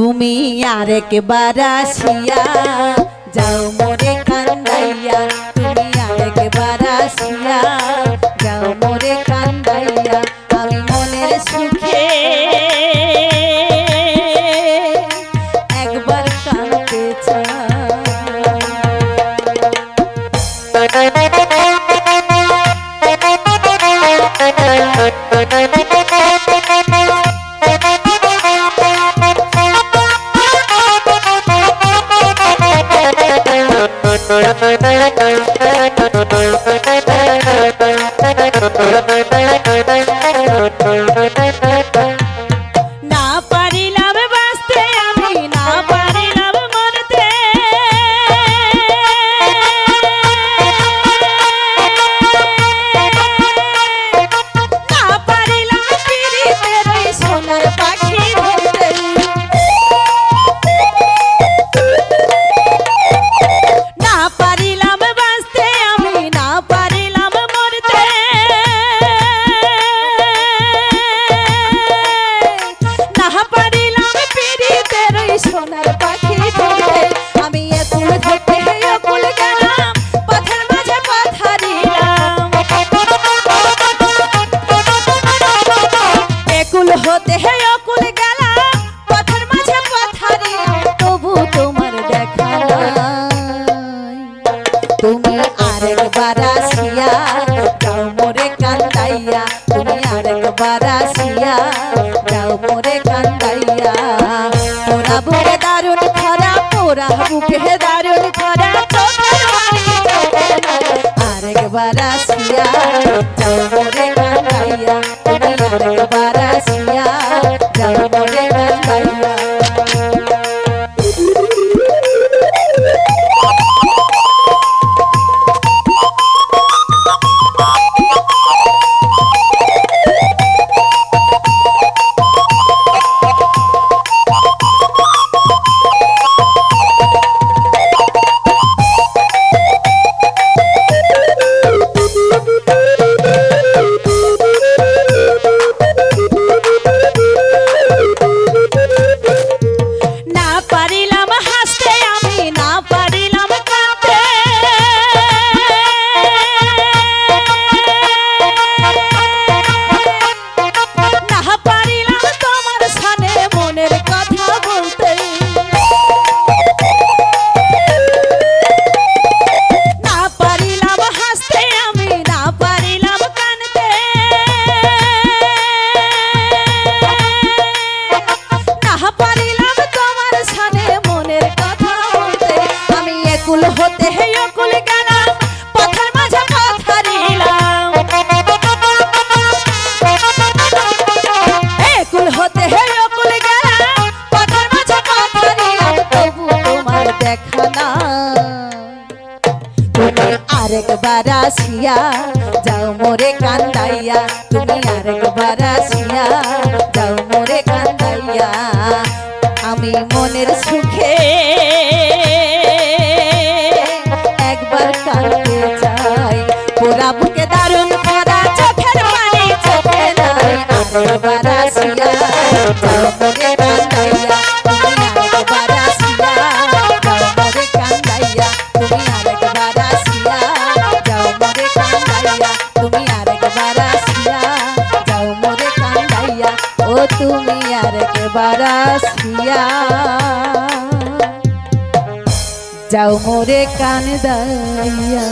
তুমি আর একবার আসিয়া যাও মোরে কান্দাইয়া তুমি আর একবার আসিয়া রাশিয়া যাও মোরে কান্দাইয়া। তোরা আরেকবার রাশিয়া আরেকবার রাশিয়া আসিয়া, যাও মোরে কান্দাইয়া, তুমি আরেকবার আসিয়া, যাও মোরে কান্দাইয়া। আমি মনের সুখে একবার কান্দতে চাই। পোড়া বুকে দারুণ পোড়া, চোখের পানি চোখে নাই। আরেকবার আসিয়া, যাও মোরে বারাসিয়া। যাও মোরে কান দাইয়া।